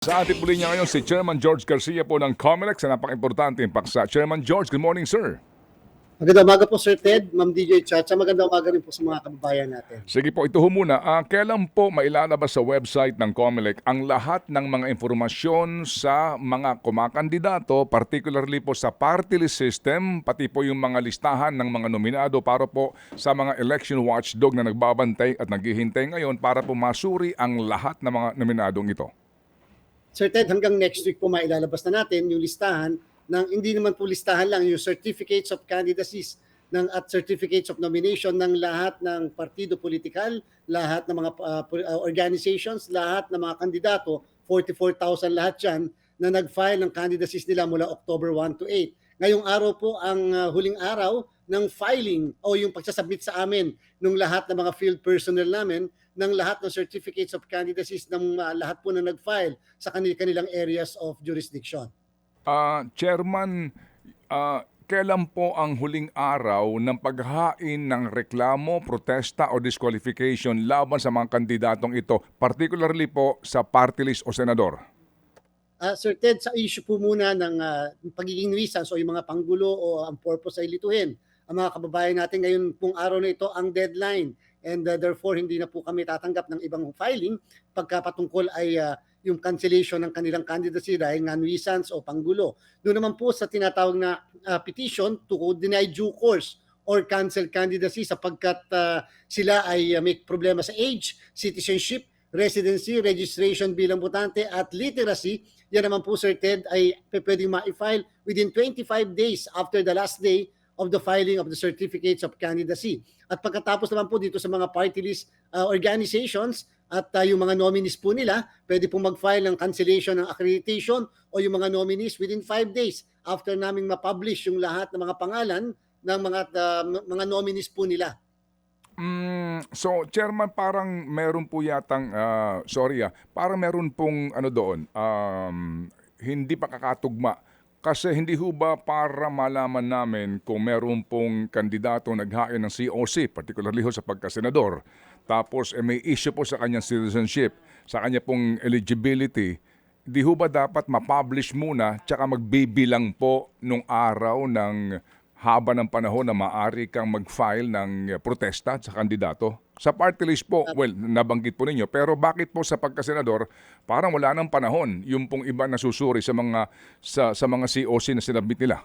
Sa ating puli niya ngayon si Chairman George Garcia po ng COMELEC sa napaka-importante paksa. Chairman George, good morning sir. Magandang umaga po Sir Ted, Ma'am DJ Chacha. Magandang umaga rin po sa mga kababayan natin. Sige po, ito ho muna. Ah, kailan po mailalabas sa website ng COMELEC ang lahat ng mga informasyon sa mga kumakandidato, particularly po sa party list system, pati po yung mga listahan ng mga nominado para po sa mga election watchdog na nagbabantay at naghihintay ngayon para po masuri ang lahat ng mga nominadong ito. Sir Ted, hanggang next week po mailalabas na natin yung listahan ng hindi naman po listahan lang, yung certificates of candidacies ng at certificates of nomination ng lahat ng partido politikal, lahat ng mga uh, organizations, lahat ng mga kandidato, 44,000 lahat yan, na nag-file ng candidacies nila mula October 1 to 8. Ngayong araw po ang uh, huling araw ng filing o yung pagsasubmit sa amin ng lahat ng mga field personnel namin ng lahat ng certificates of candidacies ng uh, lahat po na nag-file sa kanil- kanilang areas of jurisdiction. Ah, Chairman, ah, kailan po ang huling araw ng paghain ng reklamo, protesta o disqualification laban sa mga kandidatong ito, particularly po sa party list o senador? Ah, Sir Ted, sa issue po muna ng ah, pagiging nuisance o yung mga panggulo o ang purpose ay lituhin. Ang mga kababayan natin ngayon pong araw na ito ang deadline and ah, therefore hindi na po kami tatanggap ng ibang filing pagkapatungkol ay ah, yung cancellation ng kanilang candidacy dahil nga nuisance o panggulo. Doon naman po sa tinatawag na ah, petition to deny due course or cancel candidacy sapagkat ah, sila ay ah, may problema sa age, citizenship, residency, registration bilang botante at literacy, yan naman po Sir Ted ay pwedeng ma-file within 25 days after the last day of the filing of the certificates of candidacy. At pagkatapos naman po dito sa mga party list uh, organizations at uh, yung mga nominees po nila, pwede po mag-file ng cancellation ng accreditation o yung mga nominees within 5 days after naming ma-publish yung lahat ng mga pangalan ng mga uh, mga nominees po nila. Mm, so, Chairman, parang meron po yatang, ah, sorry ah, parang meron pong ano doon, um, hindi pa kakatugma. Kasi hindi ho ba para malaman namin kung meron pong kandidato naghain ng COC, particularly ho sa pagkasenador, tapos eh, may issue po sa kanyang citizenship, sa kanya pong eligibility, di ho ba dapat ma-publish muna tsaka magbibilang po nung araw ng haba ng panahon na maaari kang mag-file ng eh, protesta sa kandidato? Sa party list po, well, nabanggit po ninyo, pero bakit po sa pagkasenador, parang wala nang panahon yung pong iba na susuri sa mga sa, sa mga COC na sinabit nila?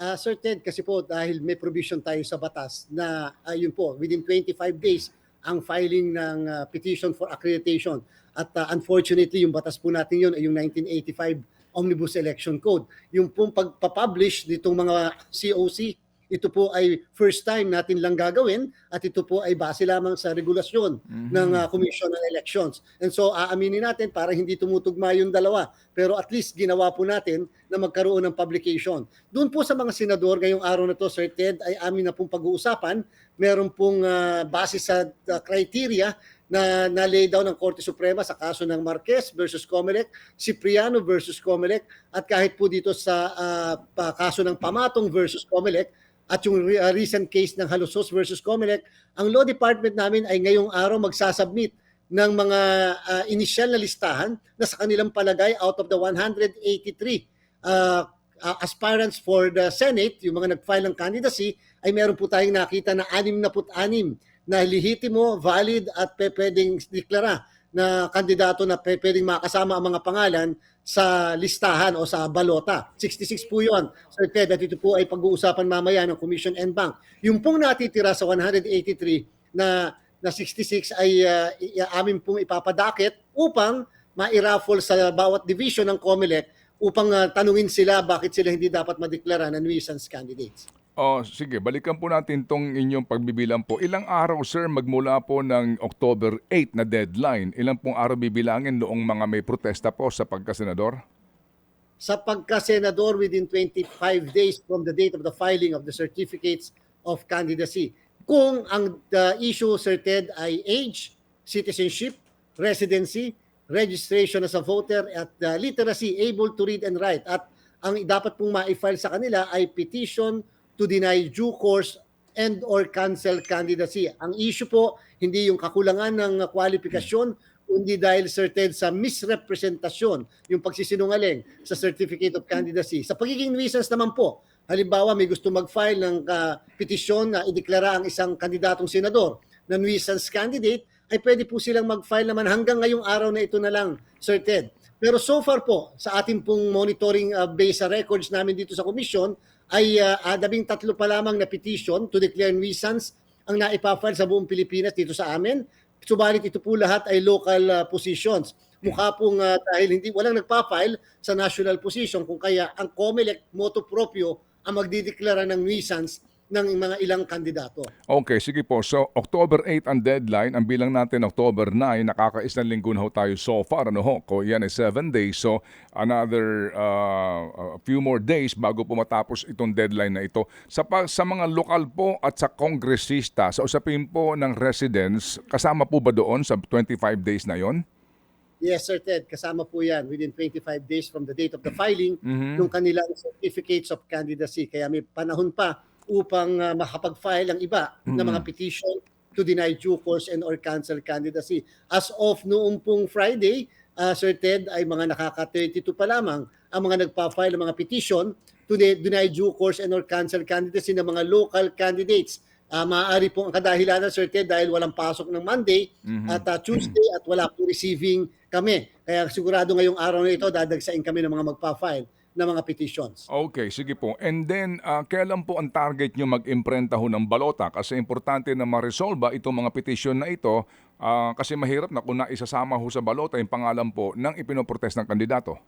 Ah, Sir Ted, kasi po dahil may provision tayo sa batas na ayun po, within 25 days ang filing ng ah, petition for accreditation. At ah, unfortunately, yung batas po natin yun ay yung 1985 Omnibus Election Code. Yung pong pagpapublish nitong mga COC, ito po ay first time natin lang gagawin at ito po ay base lamang sa regulasyon ng ah, Commission on Elections. And so aaminin natin para hindi tumutugma yung dalawa. Pero at least ginawa po natin na magkaroon ng publication. Doon po sa mga senador ngayong araw na to, Sir Ted, ay amin na pong pag-uusapan. Meron pong ah, base sa ah, criteria na na-lay down ng Korte Suprema sa kaso ng Marquez versus Comelec, Cipriano versus Comelec, at kahit po dito sa pa- kaso ng Pamatong versus Comelec, at yung ah, recent case ng Halusos versus Comelec, ang law department namin ay ngayong araw magsasubmit ng mga ah, initial na listahan na sa kanilang palagay out of the 183 uh, uh, aspirants for the Senate, yung mga nag-file ng candidacy, ay meron po tayong nakita na 66 na lehitimo, valid at pwedeng deklara na kandidato na pwedeng makasama ang mga pangalan sa listahan o sa balota. 66 po yun. Sir Ted, at ito po ay pag-uusapan mamaya ng Commission and Bank. Yung pong natitira sa 183 na na 66 ay uh, amin pong ipapadakit upang ma-raffle sa bawat division ng COMELEC upang uh, tanungin sila bakit sila hindi dapat madeklara na nuisance candidates. Oh, sige, balikan po natin tong inyong pagbibilang po. Ilang araw, sir, magmula po ng October 8 na deadline? Ilang pong araw bibilangin noong mga may protesta po sa pagkasenador? Sa pagka-senador within 25 days from the date of the filing of the certificates of candidacy. Kung ang the issue, Sir Ted, ay age, citizenship, residency, registration as a voter, at uh, literacy, able to read and write. At ang dapat pong ma-file sa kanila ay petition to deny due course and or cancel candidacy. Ang issue po, hindi yung kakulangan ng kwalifikasyon kundi dahil Ted sa misrepresentasyon, yung pagsisinungaling sa Certificate of Candidacy. Sa pagiging nuisance naman po, halimbawa may gusto mag-file ng ah, petisyon na ideklara ang isang kandidatong senador na nuisance candidate, ay pwede po silang mag-file naman hanggang ngayong araw na ito na lang, Sir Ted. Pero so far po, sa ating pong monitoring uh, base sa records namin dito sa komisyon, ay uh, labing tatlo pa lamang na petition to declare nuisance ang naipafile sa buong Pilipinas dito sa amin. Subalit ito po lahat ay local uh, positions. Mukha pong uh, dahil hindi walang nagpa-file sa national position kung kaya ang COMELEC moto proprio ang magdideklara ng nuisance ng mga ilang kandidato. Okay, sige po. So, October 8 ang deadline. Ang bilang natin, October 9, nakakaisang linggo na ho tayo so far. Ano ho? Ko, yan ay 7 days. So, another uh, a few more days bago po matapos itong deadline na ito. Sa, sa mga lokal po at sa kongresista, sa usapin po ng residents, kasama po ba doon sa 25 days na yon? Yes, Sir Ted, kasama po yan within 25 days from the date of the filing Mhm. ng kanilang certificates of candidacy. Kaya may panahon pa upang uh, makapag-file ang iba na mga petition to deny due course and or cancel candidacy. As of noong pong Friday, uh, Sir Ted, ay mga nakaka-32 pa lamang ang mga nagpa-file ng mga petition to de- deny due course and or cancel candidacy ng mga local candidates. Uh, maaari po ang kadahilanan, Sir Ted, dahil walang pasok ng Monday at uh, Tuesday at wala po receiving kami. Kaya sigurado ngayong araw na ito, dadagsain kami ng mga magpa-file ng mga petitions. Okay, sige po. And then, ah, kailan po ang target nyo mag-imprenta ho ng balota? Kasi importante na ma-resolve itong mga petition na ito ah, kasi mahirap na kung naisasama ho sa balota yung pangalan po ng ipinoprotest ng kandidato.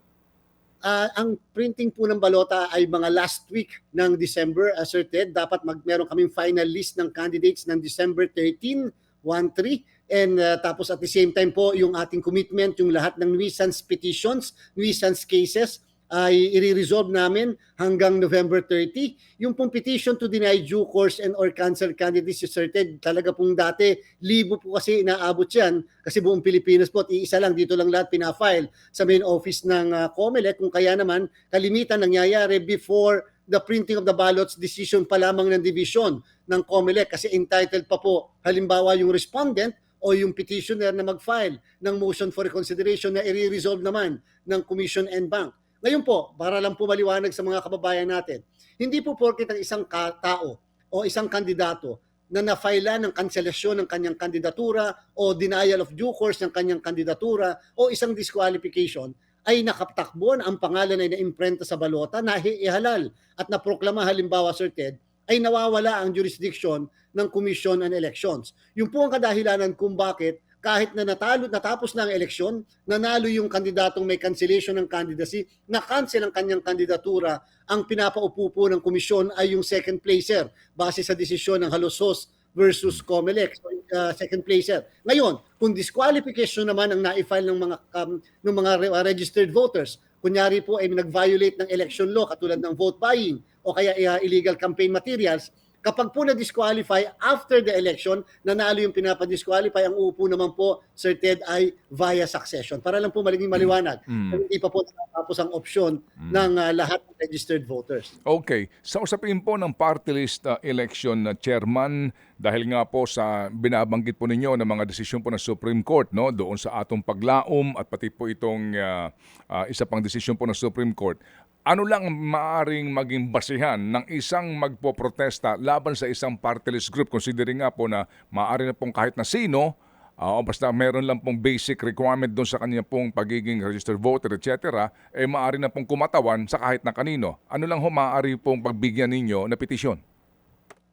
Ah, ang printing po ng balota ay mga last week ng December, uh, Sir Ted. Dapat mag meron kaming final list ng candidates ng December 13, 1-3. And uh, tapos at the same time po, yung ating commitment, yung lahat ng nuisance petitions, nuisance cases, ay i-resolve namin hanggang November 30. Yung pong petition to deny due course and or cancel candidacy, Ted, talaga pong dati, libo po kasi inaabot yan kasi buong Pilipinas po at iisa lang, dito lang lahat pinafile sa main office ng uh, COMELEC kung kaya naman kalimitan nangyayari before the printing of the ballots decision pa lamang ng division ng COMELEC kasi entitled pa po halimbawa yung respondent o yung petitioner na mag-file ng motion for reconsideration na i-resolve naman ng Commission and Bank. Ngayon po, para lang po maliwanag sa mga kababayan natin, hindi po porket ang isang tao o isang kandidato na na-file ng kanselasyon ng kanyang kandidatura o denial of due course ng kanyang kandidatura o isang disqualification ay nakatakbo na ang pangalan ay naimprenta sa balota na ihalal at naproklama halimbawa Sir Ted ay nawawala ang jurisdiction ng Commission on Elections. Yung po ang kadahilanan kung bakit kahit na natalo, natapos na ang eleksyon, nanalo yung kandidatong may cancellation ng candidacy, na-cancel ang kanyang kandidatura, ang pinapaupo po ng komisyon ay yung second placer base sa desisyon ng Halosos versus Comelec, so, uh, second placer. Ngayon, kung disqualification naman ang na-file ng mga um, ng mga uh, registered voters, kunyari po ay nag-violate ng election law katulad ng vote buying o kaya uh, illegal campaign materials, kapag po na-disqualify after the election, nanalo yung pinapa-disqualify, ang uupo naman po, Sir Ted, ay via succession. Para lang po maliging maliwanag, Mm. hindi pa po tapos ang opsyon ng uh, lahat ng registered voters. Okay. Sa usapin po ng party list uh, election na chairman, dahil nga po sa binabanggit po ninyo ng mga desisyon po ng Supreme Court, no, doon sa atong paglaom at pati po itong uh, uh, isa pang desisyon po ng Supreme Court, ano lang ang maaring maging basihan ng isang magpoprotesta laban sa isang party group considering nga po na maaari na pong kahit na sino o basta meron lang pong basic requirement doon sa kanya pong pagiging registered voter, etc., eh maaari na pong kumatawan sa kahit na kanino. Ano lang ho maaari pong pagbigyan ninyo na petisyon?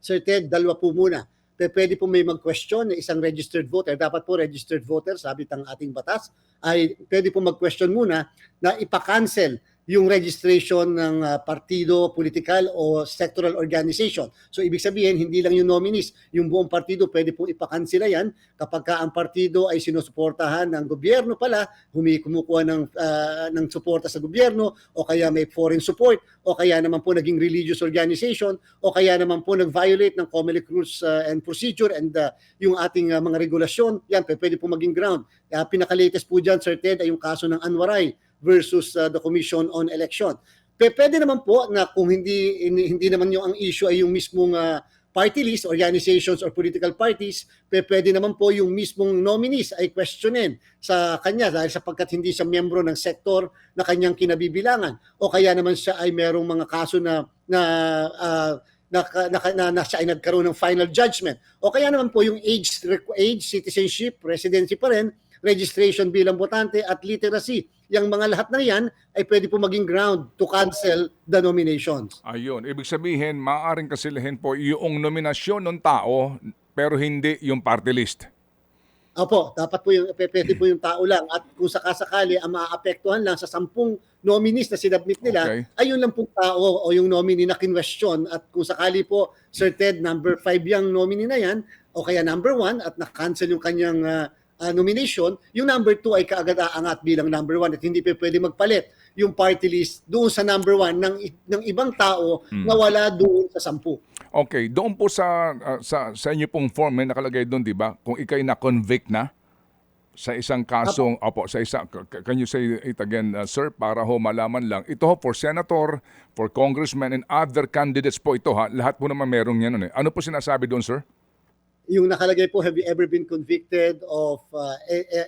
Sir Ted, dalawa po muna. Pwede po may mag-question na isang registered voter. Dapat po registered voter, sabi ng ating batas, ay pwede po mag-question muna na ipa-cancel yung registration ng ah, partido, political o sectoral organization. So ibig sabihin, hindi lang yung nominees, yung buong partido pwede pong ipakansela yan kapag ka ang partido ay sinusuportahan ng gobyerno pala, humi kumukuha ng, ah, ng suporta sa gobyerno o kaya may foreign support o kaya naman po naging religious organization o kaya naman po nag-violate ng COMELEC rules uh, and procedure and uh, yung ating uh, mga regulasyon, yan pwede po maging ground. Uh, pinaka-latest po dyan, Sir Ted, ay yung kaso ng Anwaray versus uh, the Commission on Election. P- pwede naman po na kung hindi hindi naman yung ang issue ay yung mismong uh, party list, organizations or political parties, pe- pwede naman po yung mismong nominees ay questionin sa kanya dahil sapagkat hindi siya miyembro ng sektor na kanyang kinabibilangan. O kaya naman siya ay merong mga kaso na na ah, na, na, na, na siya ay nagkaroon ng final judgment. O kaya naman po yung age age citizenship residency pa rin registration bilang botante at literacy yung mga lahat na yan ay pwede po maging ground to cancel the nominations Ayun, ibig sabihin, maaaring kasilahin po yung nominasyon ng tao pero hindi yung party list. Opo, dapat po yung pwede po yung tao lang at kung sakasakali ang maaapektuhan lang sa sampung nominees na sinabmit nila Okay. ay yun lang pong tao o yung nominee na kinwestiyon at kung sakali po Sir Ted number 5 yung nominee na yan o kaya number 1 at na-cancel yung kanyang ah, ah, nomination, yung number 2 ay kaagad aangat bilang number 1 at hindi pa pwede magpalit yung party list doon sa number 1 ng, ng ibang tao na wala doon sa sampu. Okay, doon po sa ah, sa sa inyo pong form may nakalagay doon, 'di ba? Kung ikay na convict na sa isang kasong opo, sa isang can you say it again uh, sir para ho malaman lang. Ito ho for senator, for congressman and other candidates po ito ha. Lahat po naman merong yan eh. Ano po sinasabi doon, sir? Yung nakalagay po, have you ever been convicted of uh,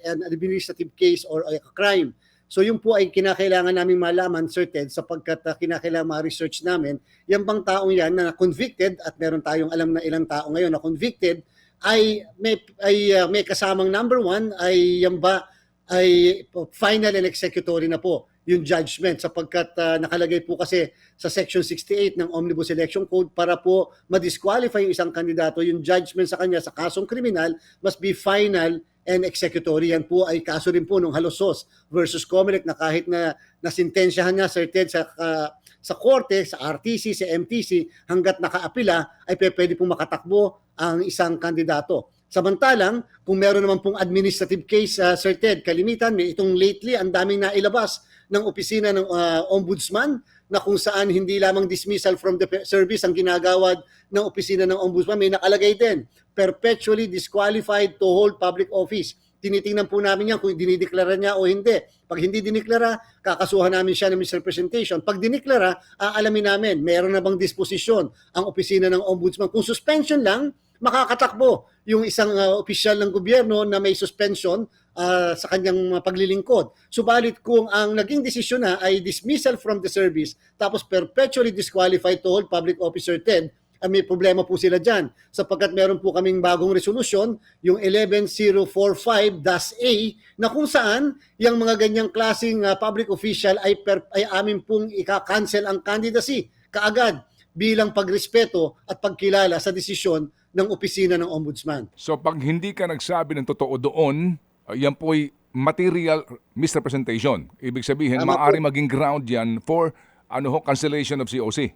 an administrative case or a crime? So yung po ay kinakailangan namin malaman, Sir Ted, sapagkat uh, kinakailangan ma-research namin, yan bang taong yan na convicted, at meron tayong alam na ilang tao ngayon na convicted, ay may, ay, uh, may kasamang number one, ay yan ba ay final and executory na po yung judgment sapagkat uh, nakalagay po kasi sa section 68 ng Omnibus Election Code para po ma-disqualify yung isang kandidato yung judgment sa kanya sa kasong kriminal must be final and executory yan po ay kaso rin po nung Halosos versus Comelec na kahit na nasintensyahan niya Sir Ted sa uh, sa korte, sa RTC, sa MTC hanggat nakaapila ay pwede pong makatakbo ang isang kandidato. Samantalang, kung meron naman pong administrative case, uh, Sir Ted, kalimitan, may itong lately, ang daming nailabas ng opisina ng uh, ombudsman na kung saan hindi lamang dismissal from the service ang ginagawad ng opisina ng ombudsman, may nakalagay din, perpetually disqualified to hold public office. Tinitingnan po namin yan kung dinideklara niya o hindi. Pag hindi diniklara, kakasuhan namin siya ng misrepresentation. Pag diniklara, aalamin namin, meron na bang disposisyon ang opisina ng ombudsman. Kung suspension lang, makakatakbo yung isang uh, opisyal ng gobyerno na may suspension uh, sa kanyang paglilingkod. Subalit kung ang naging desisyon na ay dismissal from the service tapos perpetually disqualified to hold public officer 10, ah, may problema po sila dyan. Sapagkat meron po kaming bagong resolusyon, yung 11045-A, na kung saan yung mga ganyang klaseng ah, public official ay, per, ay amin pong ika-cancel ang candidacy kaagad bilang pagrespeto at pagkilala sa desisyon ng opisina ng ombudsman. So pag hindi ka nagsabi ng totoo doon, uh, yan po ay material misrepresentation. Ibig sabihin, Tama po. maaari maging ground yan for ano ho, cancellation of COC.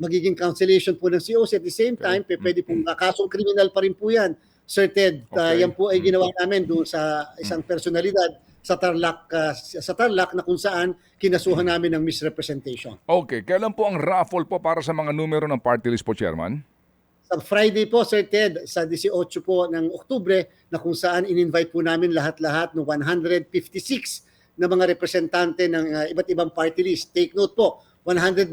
Magiging cancellation po ng COC at the same time, pe- pwede pong kasong criminal pa rin po yan. Sir Ted, uh, Okay. yan po ay ginawa namin doon sa isang personalidad sa Tarlac uh, sa Tarlac na kung saan kinasuhan namin ng misrepresentation. Okay, kailan po ang raffle po para sa mga numero ng party list po, Chairman? Sa Friday po, Sir Ted, sa 18 po ng Oktubre, na kung saan in-invite po namin lahat-lahat ng 156 na mga representante ng uh, iba't ibang party list. Take note po, 190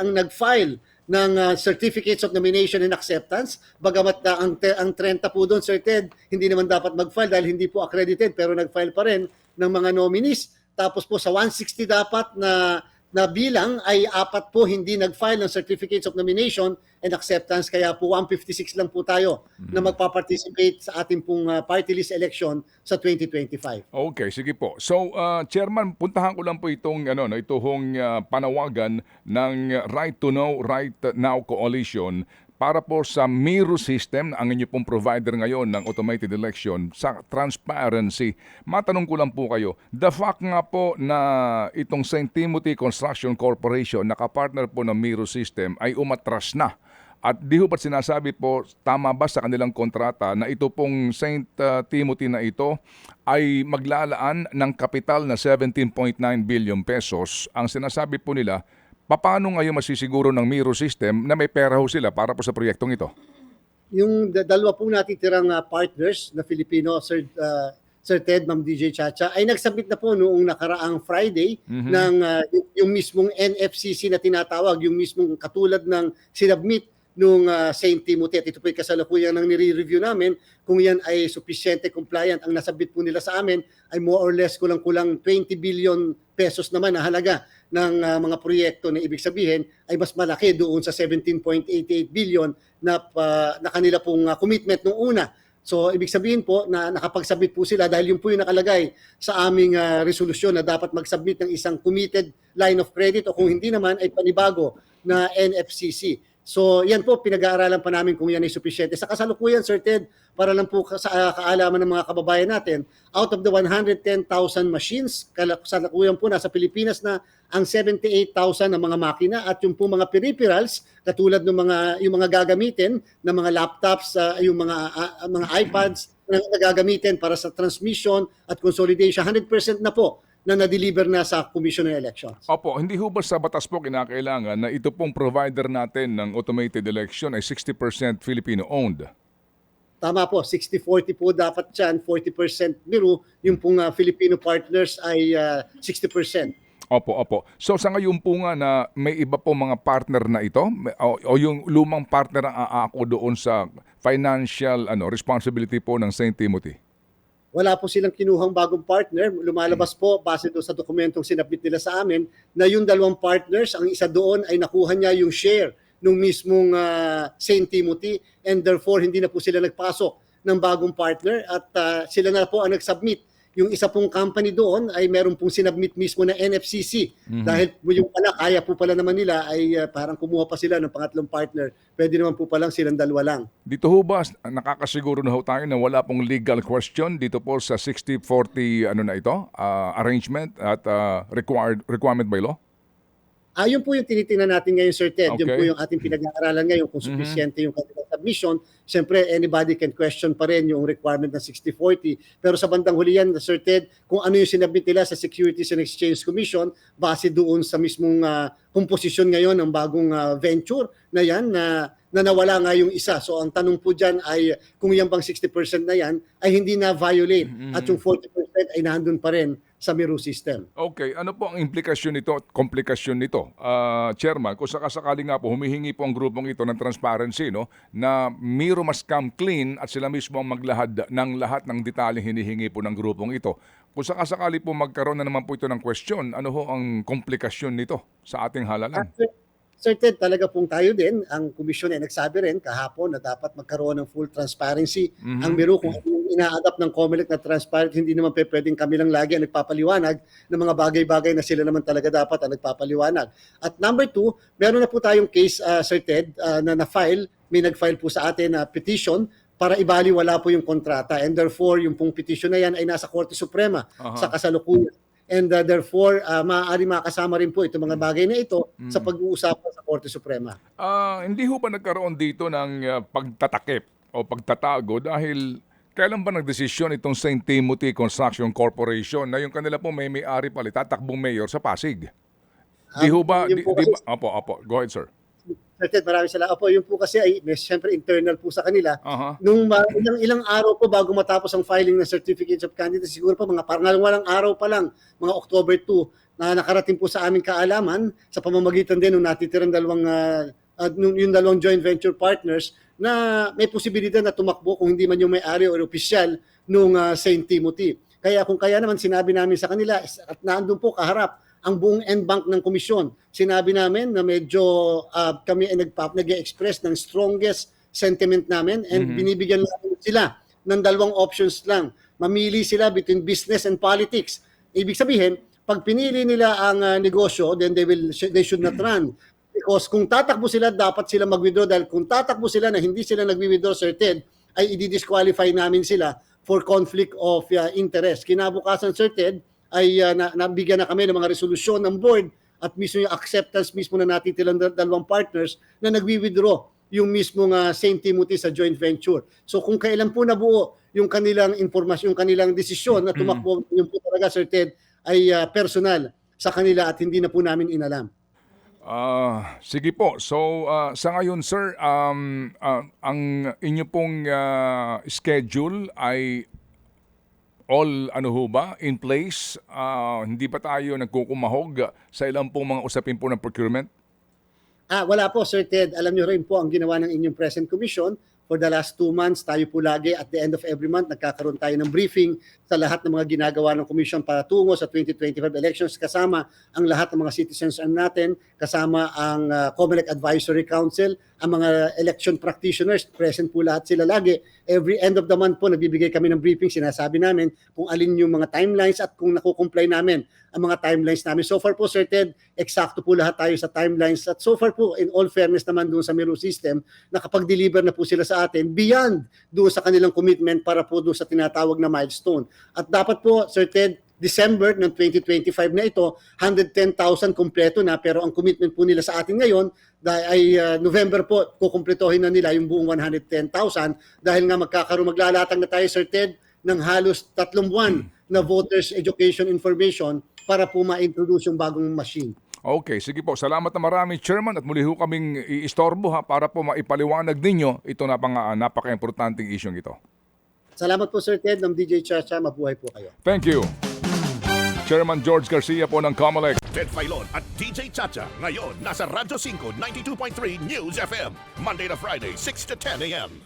ang nag-file ng uh, certificates of nomination and acceptance. Bagamat uh, ang, ang 30 po doon, Sir Ted, hindi naman dapat mag-file dahil hindi po accredited pero nag-file pa rin ng mga nominees. Tapos po sa 160 dapat na na bilang ay apat po hindi nag-file ng certificates of nomination and acceptance kaya po 156 lang po tayo na magpa-participate sa ating pong uh, party list election sa 2025. Okay, sige po. So, uh, Chairman, puntahan ko lang po itong ano, no, itong uh, panawagan ng Right to Know, Right Now Coalition para po sa Miro system, ang inyo pong provider ngayon ng automated election sa transparency. Matanong ko lang po kayo, the fact nga po na itong St. Timothy Construction Corporation, nakapartner po ng Miro system, ay umatras na at di ho ba't sinasabi po, tama ba sa kanilang kontrata na ito pong St. uh, Timothy na ito ay maglalaan ng kapital na 17.9 billion pesos. Ang sinasabi po nila, paano ngayon masisiguro ng Miro system na may pera ho sila para po sa proyektong ito? Yung da- dalawa po natin tirang uh, partners na Filipino, Sir uh, Sir Ted, Ma'am DJ Chacha, ay nagsabit na po noong nakaraang Friday Mhm. ng uh, yung, mismong NFCC na tinatawag, yung mismong katulad ng sinabmit nung ah, St. Timothy at ito po yung kasalukuyan ng nire-review namin kung yan ay sufficiente compliant. Ang nasabit po nila sa amin ay more or less kulang-kulang 20 billion pesos naman na halaga ng ah, mga proyekto na ibig sabihin ay mas malaki doon sa 17.88 billion na, pa- na kanila pong ah, commitment nung una. So ibig sabihin po na nakapagsubmit po sila dahil yun po yung nakalagay sa aming ah, resolusyon na dapat mag-submit ng isang committed line of credit o kung hindi naman ay panibago na NFCC. So yan po pinag-aaralan pa namin kung yan ay sufficiente. Sa kasalukuyan Sir Ted, para lang po sa ah, kaalaman ng mga kababayan natin, out of the 110,000 machines, kasalukuyan po nasa Pilipinas na ang 78,000 na mga makina at yung po mga peripherals katulad ng mga yung mga gagamitin ng mga laptops, ah, yung mga ah, mga iPads na gagamitin para sa transmission at consolidation 100% na po na na-deliver na sa Commission on Elections. Opo, hindi ho ba sa batas po kinakailangan na ito pong provider natin ng automated election ay 60% Filipino-owned? Tama po, 60-40 po dapat dyan, 40% biro, yung pong ah, Filipino partners ay ah, 60%. Opo, opo. So sa ngayon po nga na may iba po mga partner na ito o, o yung lumang partner ang aako doon sa financial ano responsibility po ng St. Timothy. Wala po silang kinuhang bagong partner. Lumalabas po base doon sa dokumentong sinabit nila sa amin na yung dalawang partners, ang isa doon ay nakuha niya yung share nung mismong ah, St. Timothy and therefore hindi na po sila nagpasok ng bagong partner at ah, sila na po ang nag-submit. Yung isa pong company doon ay meron pong sinabmit mismo na NFCC dahil yung pala kaya po pala naman nila ay ah, parang kumuha pa sila ng pangatlong partner. Pwede naman po palang silang dalawa lang. Dito ho ba nakakasiguro na ho tayo na wala pong legal question dito po sa 60-40 ano na ito ah, arrangement at ah, required requirement by law? Ah, yun po yung tinitingnan natin ngayon, Sir Ted. Yun Okay. po yung ating pinag-aaralan ngayon kung sufficiente yung kanilang submission. Siyempre, anybody can question pa rin yung requirement ng 60-40. Pero sa bandang huli yan, Sir Ted, kung ano yung sinabit nila sa Securities and Exchange Commission, base doon sa mismong ah, komposisyon ngayon ng bagong ah, venture na yan na na nawala nga yung isa. So ang tanong po dyan ay kung yung bang 60% na yan ay hindi na violate at yung 40% ay nandun pa rin sa Miru system. Okay, ano po ang implikasyon nito at komplikasyon nito? Ah, Chairman, kung sakasakali nga po humihingi po ang grupong ito ng transparency no na Miro must come clean at sila mismo ang maglahad ng lahat ng detalyeng hinihingi po ng grupong ito. Kung sakasakali po magkaroon na naman po ito ng question, ano ho ang komplikasyon nito sa ating halalan? Sir, Ted, talaga pong tayo din, ang komisyon ay nagsabi rin kahapon na dapat magkaroon ng full transparency. Ang biro kung ano yung ina-adapt ng COMELEC na transparent, hindi naman pe pwedeng kami lang lagi ang nagpapaliwanag ng mga bagay-bagay na sila naman talaga dapat ang nagpapaliwanag. At number two, meron na po tayong case, uh, Sir Ted, uh, na na-file, may nag-file po sa atin na petition para ibaliwala po yung kontrata and therefore yung pong petition na yan ay nasa Korte Suprema Aha. sa kasalukuyan. And uh, therefore, uh, maaari makasama rin po itong mga bagay na ito sa pag-uusapan sa Korte Suprema. Ah, hindi ho ba nagkaroon dito ng ah, pagtatakip o pagtatago dahil kailan ba nagdesisyon itong St. Timothy Construction Corporation na yung kanila po may may-ari pala, tatakbong mayor sa Pasig? Di ho ba, Um, di, po di ba, opo, opo, go ahead sir. Sir Ted, maraming salamat. Opo, yun po kasi ay may, siyempre internal po sa kanila. Aha. Nung ma- ilang, ilang araw po bago matapos ang filing ng certificates of candidacy, siguro pa mga parang walang araw pa lang, mga October 2, na nakarating po sa aming kaalaman sa pamamagitan din ng natitirang dalawang ah, nung- yung dalawang joint venture partners na may posibilidad na tumakbo kung hindi man yung may-ari o opisyal nung ah, St. Timothy. Kaya kung kaya naman sinabi namin sa kanila at naandun po kaharap ang buong end bank ng komisyon. Sinabi namin na medyo ah, kami ay nagpa- nag-express ng strongest sentiment namin and binibigyan namin sila ng dalawang options lang. Mamili sila between business and politics. Ibig sabihin, pag pinili nila ang ah, negosyo, then they will they should not run. Because kung tatakbo sila, dapat sila mag-withdraw dahil kung tatakbo sila na hindi sila nag-withdraw, Sir Ted, ay i-disqualify namin sila for conflict of uh, interest. Kinabukasan, Sir Ted, ay uh, na, nabigyan na kami ng mga resolusyon ng board at mismo yung acceptance mismo na natitilang dal- dalawang partners na nagwi-withdraw yung mismong uh, St. Timothy sa joint venture. So kung kailan po nabuo yung kanilang informasyon, yung kanilang desisyon na tumakbo, yung po talaga, Sir Ted, ay uh, personal sa kanila at hindi na po namin inalam. Ah, sige po. So ah, sa ngayon sir, um, ah, ang inyo pong ah, schedule ay all ano ho ba in place? Ah, hindi pa tayo nagkukumahog sa ilang pong mga usapin po ng procurement? Ah, wala po, Sir Ted. Alam niyo rin po ang ginawa ng inyong present commission. For the last two months, tayo po lagi at the end of every month, nagkakaroon tayo ng briefing sa lahat ng mga ginagawa ng commission para tungo sa 2025 elections. Kasama ang lahat ng mga citizens natin, kasama ang uh, COMELEC Advisory Council, ang mga election practitioners, present po lahat sila lagi. Every end of the month po, nagbibigay kami ng briefing, sinasabi namin kung alin yung mga timelines at kung nakukomply namin ang mga timelines namin. So far po, Sir Ted, eksakto po lahat tayo sa timelines. At so far po, in all fairness naman doon sa Miro system, nakapag-deliver na po sila sa atin beyond doon sa kanilang commitment para po doon sa tinatawag na milestone. At dapat po, Sir Ted, December ng 2025 na ito, 110,000 kompleto na pero ang commitment po nila sa atin ngayon dahil ay uh, November po kukumpletohin na nila yung buong 110,000 dahil nga magkakaroon maglalatag na tayo Sir Ted ng halos tatlong buwan na voters education information para po ma-introduce yung bagong machine. Okay, sige po. Salamat na marami, Chairman. At muli ho kaming iistorbo ha, para po maipaliwanag ninyo ito na pang, uh, napaka-importanting isyong ito. Salamat po Sir Ted ng DJ Chacha. Mabuhay po kayo. Thank you. Chairman George Garcia po ng COMELEC. Ted Filon at DJ Chacha. Ngayon, nasa Radyo 5, 92.3 News FM. Monday to Friday, 6 to 10 a.m.